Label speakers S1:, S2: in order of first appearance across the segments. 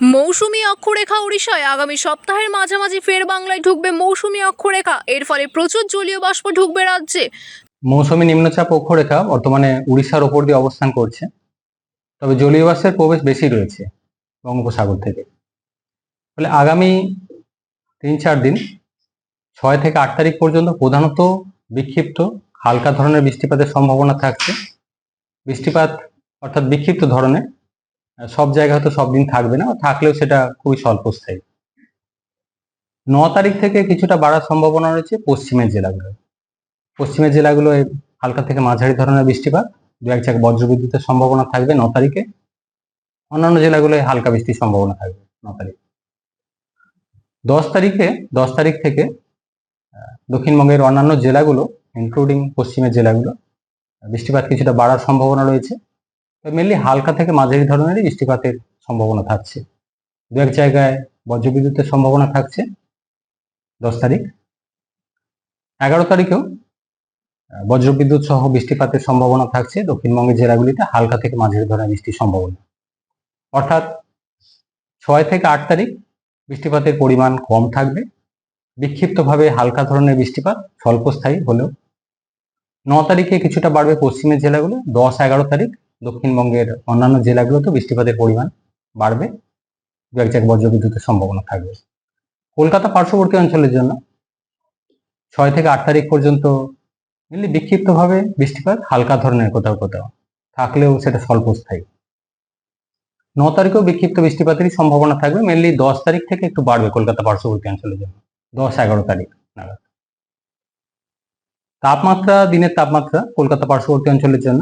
S1: মৌসুমী অক্ষরেখা ওড়িশায় আগামী সপ্তাহের মাঝামাঝি ফের বাংলায় ঢুকবে মৌসুমী অক্ষরেখা। এর ফলে প্রচুর জলীয় বাষ্প ঢুকবে রাজ্যে।
S2: মৌসুমী নিম্নচাপ অক্ষরেখা বর্তমানে উড়িষ্যার ওপর দিয়ে অবস্থান করছে। তবে জলীয় বাষ্পের প্রবেশ বেশি রয়েছে বঙ্গোপসাগর থেকে। ফলে আগামী তিন চার দিন, ছয় থেকে আট তারিখ পর্যন্ত প্রধানত বিক্ষিপ্ত হালকা ধরনের বৃষ্টিপাতের সম্ভাবনা থাকছে। বৃষ্টিপাত অর্থাৎ বিক্ষিপ্ত ধরনের সব জায়গায় হয়তো সব দিন থাকবে না, থাকলেও সেটা খুবই স্বল্পস্থায়ী। ন তারিখ থেকে কিছুটা বাড়ার সম্ভাবনা রয়েছে পশ্চিমের জেলাগুলো পশ্চিমের জেলাগুলোয় হালকা থেকে মাঝারি ধরনের বৃষ্টিপাত, দু এক জায়গায় বজ্রবিদ্যুতের সম্ভাবনা থাকবে ন তারিখে। অন্যান্য জেলাগুলোয় হালকা বৃষ্টির সম্ভাবনা থাকবে ন তারিখ। দশ তারিখে, দশ তারিখ থেকে দক্ষিণবঙ্গের অন্যান্য জেলাগুলো ইনক্লুডিং পশ্চিমের জেলাগুলো, বৃষ্টিপাত কিছুটা বাড়ার সম্ভাবনা রয়েছে। মেনলি হালকা থেকে মাঝারি ধরনেরই বৃষ্টিপাতের সম্ভাবনা থাকছে। দু এক জায়গায় বজ্রবিদ্যুতের সম্ভাবনা থাকছে দশ তারিখ। এগারো তারিখেও বজ্রবিদ্যুৎ সহ বৃষ্টিপাতের সম্ভাবনা থাকছে। দক্ষিণবঙ্গের জেলাগুলিতে হালকা থেকে মাঝারি ধরনের বৃষ্টির সম্ভাবনা। অর্থাৎ ছয় থেকে আট তারিখ বৃষ্টিপাতের পরিমাণ কম থাকবে। বিক্ষিপ্তভাবে হালকা ধরনের বৃষ্টিপাত স্বল্পস্থায়ী হলেও। ন তারিখে কিছুটা বাড়বে পশ্চিমের জেলাগুলো। দশ এগারো তারিখ দক্ষিণবঙ্গের অন্যান্য জেলাগুলোতেও বৃষ্টিপাতের পরিমাণ বাড়বে। দু এক জায়গায় বজ্রবিদ্যুতের সম্ভাবনা থাকবে। কলকাতা পার্শ্ববর্তী অঞ্চলের জন্য ছয় থেকে আট তারিখ পর্যন্ত মেনলি বিক্ষিপ্তভাবে বৃষ্টিপাত, হালকা ধরনের কোথাও কোথাও। থাকলেও সেটা স্বল্পস্থায়ী। ন তারিখেও বিক্ষিপ্ত বৃষ্টিপাতেরই সম্ভাবনা থাকবে। মেনলি দশ তারিখ থেকে একটু বাড়বে কলকাতা পার্শ্ববর্তী অঞ্চলের জন্য। দশ, এগারো তারিখ নাগাদ। তাপমাত্রা, দিনের তাপমাত্রা কলকাতা পার্শ্ববর্তী অঞ্চলের জন্য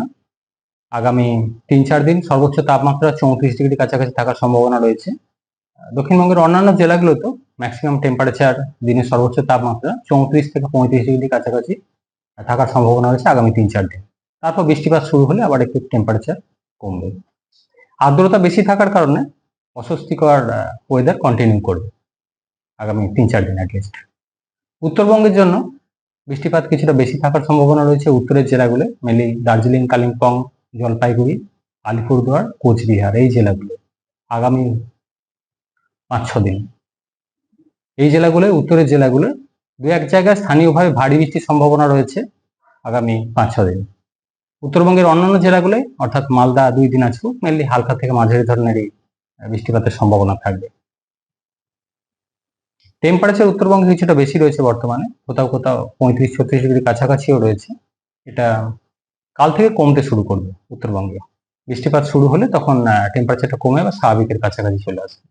S2: আগামী তিন চার দিন সর্বোচ্চ তাপমাত্রা চৌত্রিশ ডিগ্রি কাছাকাছি থাকার সম্ভাবনা রয়েছে। দক্ষিণবঙ্গের অন্যান্য জেলাগুলোতেও ম্যাক্সিমাম টেম্পারেচার দিনের সর্বোচ্চ তাপমাত্রা চৌত্রিশ থেকে পঁয়ত্রিশ ডিগ্রি কাছাকাছি থাকার সম্ভাবনা রয়েছে আগামী তিন চার দিন। তারপর বৃষ্টিপাত শুরু হলে আবার একটু টেম্পারেচার কমবে। আর্দ্রতা বেশি থাকার কারণে অস্বস্তিকর ওয়েদার কন্টিনিউ করবে আগামী তিন চার দিন অ্যাটলিস্ট উত্তরবঙ্গের জন্য বৃষ্টিপাত কিছুটা বেশি থাকার সম্ভাবনা রয়েছে। উত্তরের জেলাগুলো মেনলি দার্জিলিং, কালিম্পং জলপাইগুড়ি আলিপুরদুয়ার কোচবিহার এই জেলাগুলো আগামী পাঁচ ছ দিন। এই জেলাগুলোয় উত্তরের জেলাগুলো দু এক জায়গায় স্থানীয়ভাবে ভারী বৃষ্টির সম্ভাবনা রয়েছে আগামী পাঁচ ছ দিন। উত্তরবঙ্গের অন্যান্য জেলাগুলোয় অর্থাৎ মালদা দুই দিন আছে মেনলি হালকা থেকে মাঝারি ধরনেরই আহ, বৃষ্টিপাতের সম্ভাবনা থাকবে। টেম্পারেচার উত্তরবঙ্গে কিছুটা বেশি রয়েছে বর্তমানে কোথাও কোথাও পঁয়ত্রিশ ছত্রিশ ডিগ্রি কাছাকাছিও রয়েছে। এটা কাল থেকে কমতে শুরু করবে উত্তরবঙ্গে। বৃষ্টিপাত শুরু হলে তখন টেম্পারেচারটা কমে বা স্বাভাবিকের কাছাকাছি চলে আসবে।